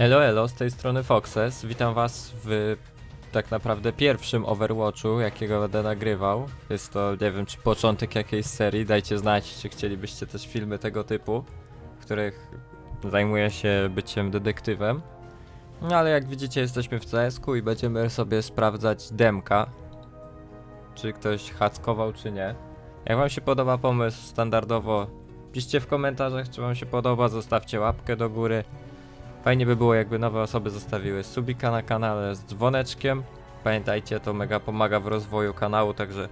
Elo, elo, z tej strony Foxes. Witam was w tak naprawdę pierwszym Overwatchu, jakiego będę nagrywał. Jest to, nie wiem, czy początek jakiejś serii. Dajcie znać, czy chcielibyście też filmy tego typu, w których zajmuję się byciem detektywem. No ale jak widzicie, jesteśmy w CS-ku i będziemy sobie sprawdzać demka. Czy ktoś hackował, czy nie. Jak wam się podoba pomysł, standardowo piszcie w komentarzach, czy wam się podoba, zostawcie łapkę do góry. Fajnie by było, jakby nowe osoby zostawiły subika na kanale z dzwoneczkiem. Pamiętajcie, to mega pomaga w rozwoju kanału, także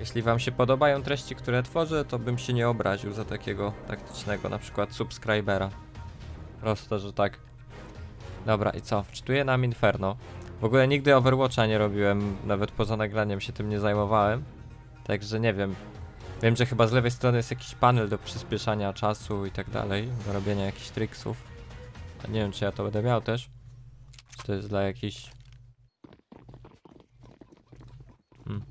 jeśli wam się podobają treści, które tworzę, to bym się nie obraził za takiego taktycznego, na przykład subskrybera. Prosto, że tak. Dobra, i co? Wczytuję nam Inferno. W ogóle nigdy Overwatcha nie robiłem, nawet poza nagraniem się tym nie zajmowałem. Także nie wiem. Wiem, że chyba z lewej strony jest jakiś panel do przyspieszania czasu i tak dalej, do robienia jakichś triksów. A nie wiem, czy ja to będę miał też. Czy to jest dla jakichś... Hmm.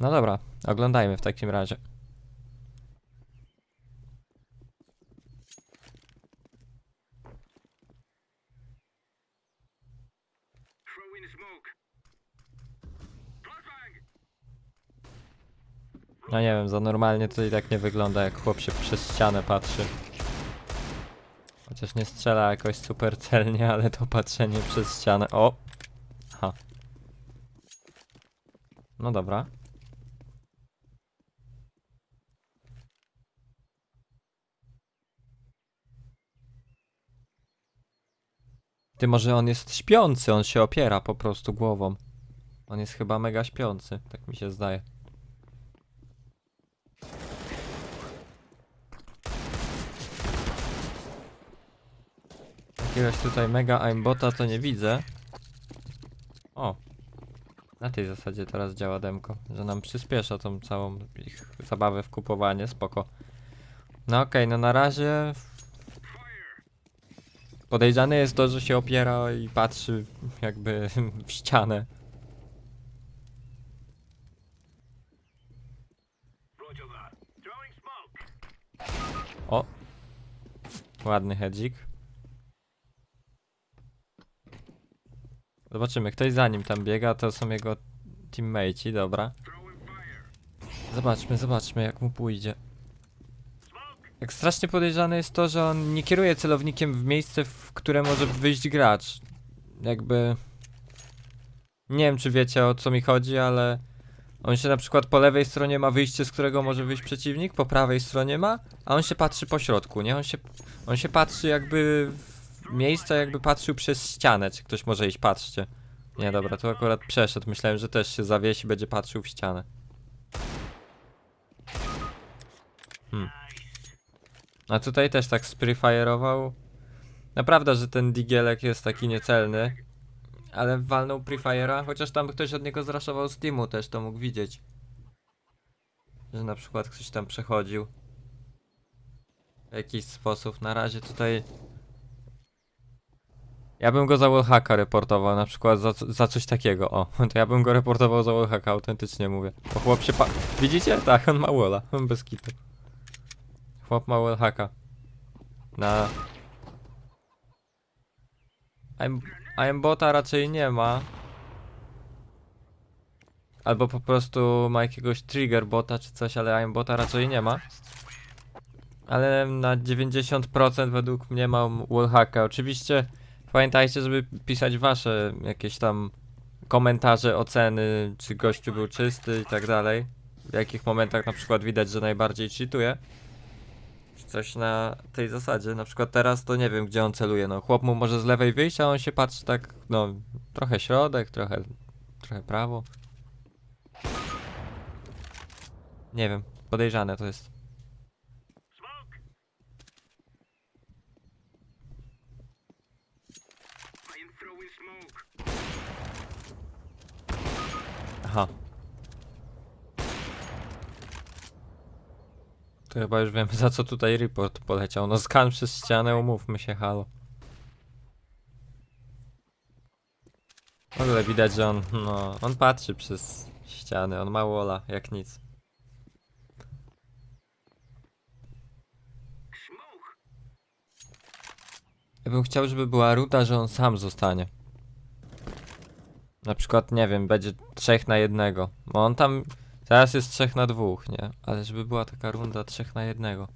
No dobra, oglądajmy w takim razie. Smoke. Flashbang! No nie wiem, za normalnie to i tak nie wygląda jak chłop się przez ścianę patrzy. Chociaż nie strzela jakoś super celnie, ale to patrzenie przez ścianę. O! Ha. No dobra. Ty może on jest śpiący, on się opiera po prostu głową. On jest chyba mega śpiący, tak mi się zdaje. Jakiegoś tutaj mega aimbota to nie widzę. O. Na tej zasadzie teraz działa demko, że nam przyspiesza tą całą ich zabawę w kupowanie, spoko. No okej, no na razie podejrzane jest to, że się opiera i patrzy jakby w ścianę. O! Ładny hedzik. Zobaczymy, ktoś za nim tam biega, to są jego teammateci, dobra. Zobaczmy, zobaczmy jak mu pójdzie. Jak strasznie podejrzane jest to, że on nie kieruje celownikiem w miejsce, w które może wyjść gracz. Jakby... Nie wiem, czy wiecie o co mi chodzi, ale... On się na przykład po lewej stronie ma wyjście, z którego może wyjść przeciwnik, po prawej stronie ma, a on się patrzy po środku, nie? On się, on się patrzy jakby w miejsca, jakby patrzył przez ścianę, czy ktoś może iść, patrzcie. Nie, dobra, tu akurat przeszedł, myślałem, że też się zawiesi, będzie patrzył w ścianę. Hmm. A tutaj też tak sprefire'ował. Naprawdę, że ten digielek jest taki niecelny. Ale walnął prefire'a, chociaż tam ktoś od niego zraszował z teamu też, to mógł widzieć. Że na przykład ktoś tam przechodził. W jakiś sposób. Na razie tutaj... Ja bym go za wallhacka reportował, na przykład za, za coś takiego, o. To ja bym go reportował za wallhacka, autentycznie mówię. Bo chłop się pa... Widzicie? Tak, on ma walla, on bez kitu. Chłop ma wallhacka. Na... I'm, aimbota raczej nie ma. Albo po prostu ma jakiegoś trigger bota czy coś, ale aimbota raczej nie ma. Ale na 90% według mnie mam wallhacka. Oczywiście pamiętajcie, żeby pisać wasze jakieś tam komentarze, oceny, czy gościu był czysty i tak dalej. W jakich momentach na przykład widać, że najbardziej cheatuje. Coś na tej zasadzie. Na przykład teraz to nie wiem, gdzie on celuje. No, chłop mu może z lewej wyjść, a on się patrzy tak, no, trochę środek, trochę, trochę prawo. Nie wiem, podejrzane to jest. Aha. To chyba już wiem, za co tutaj report poleciał. No skan przez ścianę, umówmy się, halo. W ogóle widać, że on, no, on patrzy przez ściany, on ma wola, jak nic. Ja bym chciał, żeby była ruta, że on sam zostanie. Na przykład, nie wiem, będzie trzech na jednego. Bo on tam teraz jest trzech na dwóch, nie? Ale żeby była taka runda trzech na jednego.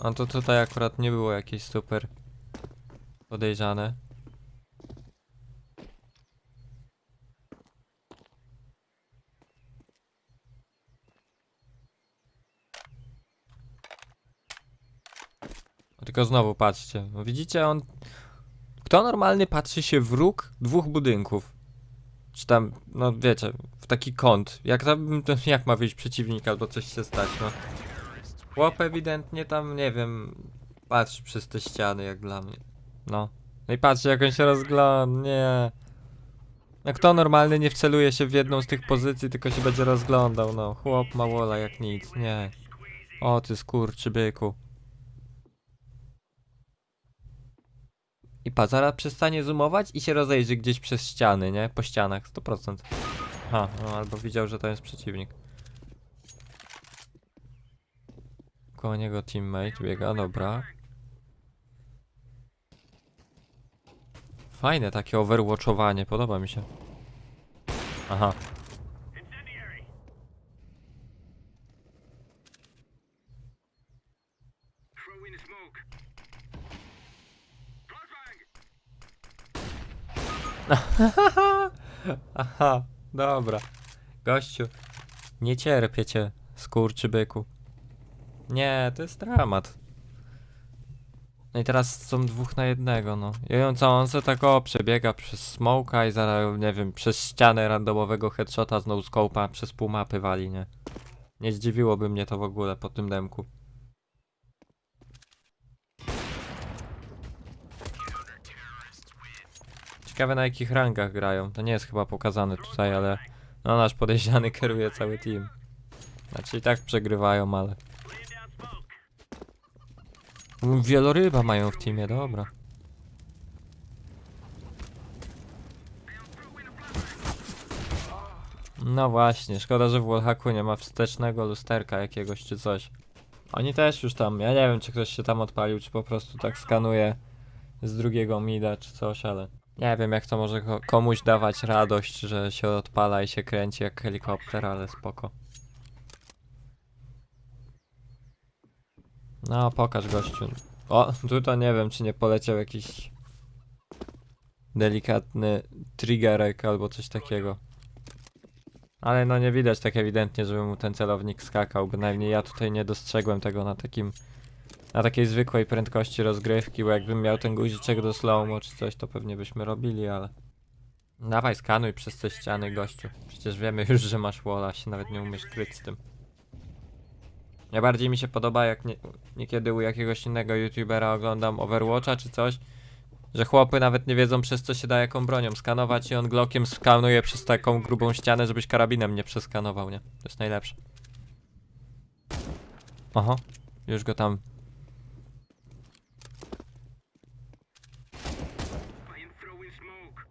A to tutaj akurat nie było jakieś super podejrzane. Tylko znowu patrzcie. No widzicie, on. Kto normalny patrzy się w róg dwóch budynków? Czy tam, no wiecie, w taki kąt. Jak tam, jak ma wyjść przeciwnik albo coś się stać, no. Chłop ewidentnie tam, nie wiem, patrzy przez te ściany, jak dla mnie. No. No i patrzy, jak on się rozgląda, nie. No kto normalny nie wceluje się w jedną z tych pozycji, tylko się będzie rozglądał, no. Chłop ma wola jak nic, nie. O ty skurczy byku. I pa, zaraz przestanie zoomować i się rozejrzy gdzieś przez ściany, nie? Po ścianach, 100%. Ha, no albo widział, że to jest przeciwnik. Koło niego teammate biega, dobra. Fajne takie overwatchowanie, podoba mi się. Aha, Incendiary. Throw in smoke. Flashbang. aha, dobra. Gościu, nie cierpię cię, skurczy byku. Nie, to jest dramat. No i teraz są dwóch na jednego, no. On co, on se tak o, przebiega przez smoka i zaraz, nie wiem, przez ścianę randomowego headshota z no-scope'a przez pół mapy wali, nie? Nie zdziwiłoby mnie to w ogóle po tym demku. Ciekawe na jakich rangach grają. To nie jest chyba pokazane tutaj, ale no nasz podejrzany kieruje cały team. Znaczy i tak przegrywają, ale... Wieloryba mają w teamie, dobra. No właśnie, szkoda, że w Wallhacku nie ma wstecznego lusterka jakiegoś czy coś. Oni też już tam, ja nie wiem czy ktoś się tam odpalił, czy po prostu tak skanuje z drugiego mida czy coś, ale nie wiem jak to może ko- komuś dawać radość, że się odpala i się kręci jak helikopter, ale spoko. No, pokaż gościu. O, tu to nie wiem, czy nie poleciał jakiś delikatny triggerek albo coś takiego. Ale no nie widać tak ewidentnie, żeby mu ten celownik skakał. Bynajmniej ja tutaj nie dostrzegłem tego na takim na takiej zwykłej prędkości rozgrywki, bo jakbym miał ten guziczek do slowmo czy coś, to pewnie byśmy robili, ale... Dawaj, skanuj przez te ściany, gościu. Przecież wiemy już, że masz walla, się nawet nie umiesz kryć z tym. Najbardziej mi się podoba, jak nie, niekiedy u jakiegoś innego youtubera oglądam Overwatcha czy coś, że chłopy nawet nie wiedzą przez co się da jaką bronią skanować i on Glockiem skanuje przez taką grubą ścianę, żebyś karabinem nie przeskanował, nie? To jest najlepsze. Aha, już go tam. I am throwing smoke.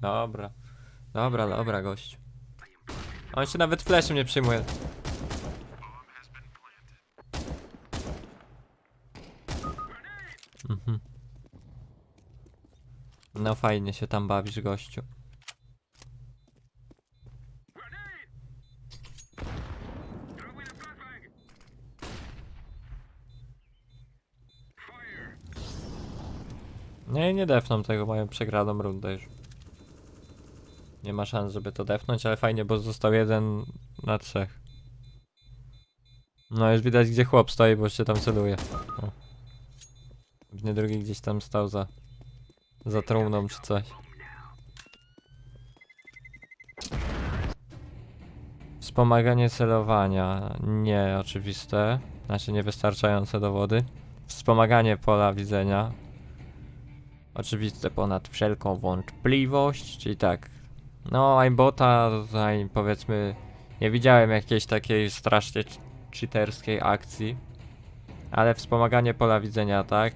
Dobra. Dobra, dobra, gościu. On się nawet flashem nie przyjmuje. Mhm. No fajnie się tam bawisz, gościu. Nie, nie defną tego, mają przegraną rundę już. Nie ma szans, żeby to defnąć, ale fajnie, bo został jeden na trzech. No już widać, gdzie chłop stoi, bo się tam celuje. O. Pewnie drugi gdzieś tam stał za... za trumną czy coś. Wspomaganie celowania. Nie oczywiste. Znaczy niewystarczające dowody. Wspomaganie pola widzenia. Oczywiste ponad wszelką wątpliwość, czyli tak. No, aimbota tutaj powiedzmy nie widziałem jakiejś takiej strasznie ch- cheaterskiej akcji. Ale wspomaganie pola widzenia, tak?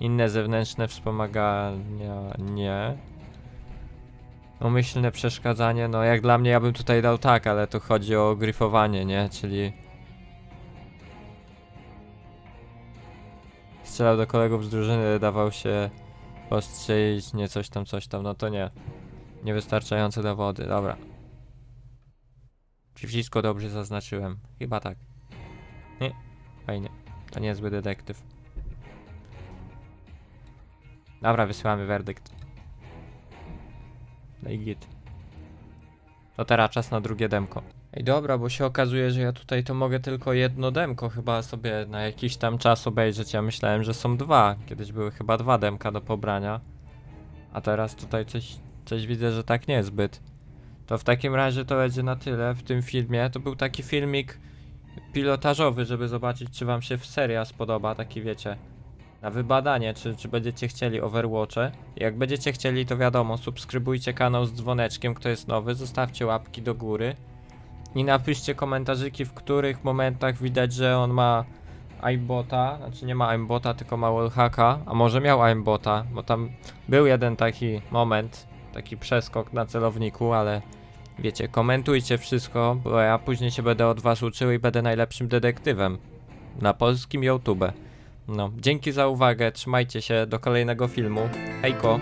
Inne zewnętrzne wspomagania nie. Umyślne przeszkadzanie, no jak dla mnie ja bym tutaj dał tak, ale to chodzi o gryfowanie, nie? Czyli strzelał do kolegów z drużyny, dawał się postrzelić, nie coś tam, coś tam, no to nie. Niewystarczające dowody, dobra. Czy wszystko dobrze zaznaczyłem? Chyba tak. Nie, fajnie. To niezły detektyw. Dobra, wysyłamy werdykt. No i git. To teraz czas na drugie demko. Ej, dobra, bo się okazuje, że ja tutaj to mogę tylko jedno demko chyba sobie na jakiś tam czas obejrzeć. Ja myślałem, że są dwa. Kiedyś były chyba dwa demka do pobrania. A teraz tutaj coś, coś widzę, że tak niezbyt. To w takim razie to będzie na tyle w tym filmie. To był taki filmik pilotażowy, żeby zobaczyć, czy wam się seria spodoba, taki wiecie, na wybadanie, czy, czy będziecie chcieli Overwatche. Jak będziecie chcieli, to wiadomo, subskrybujcie kanał z dzwoneczkiem, kto jest nowy, zostawcie łapki do góry i napiszcie komentarzyki, w których momentach widać, że on ma aimbota, znaczy nie ma aimbota, tylko ma wallhacka, a może miał aimbota, bo tam był jeden taki moment, taki przeskok na celowniku, ale wiecie, komentujcie wszystko, bo ja później się będę od was uczył i będę najlepszym detektywem na polskim YouTube. No, dzięki za uwagę, trzymajcie się, do kolejnego filmu. Hejko!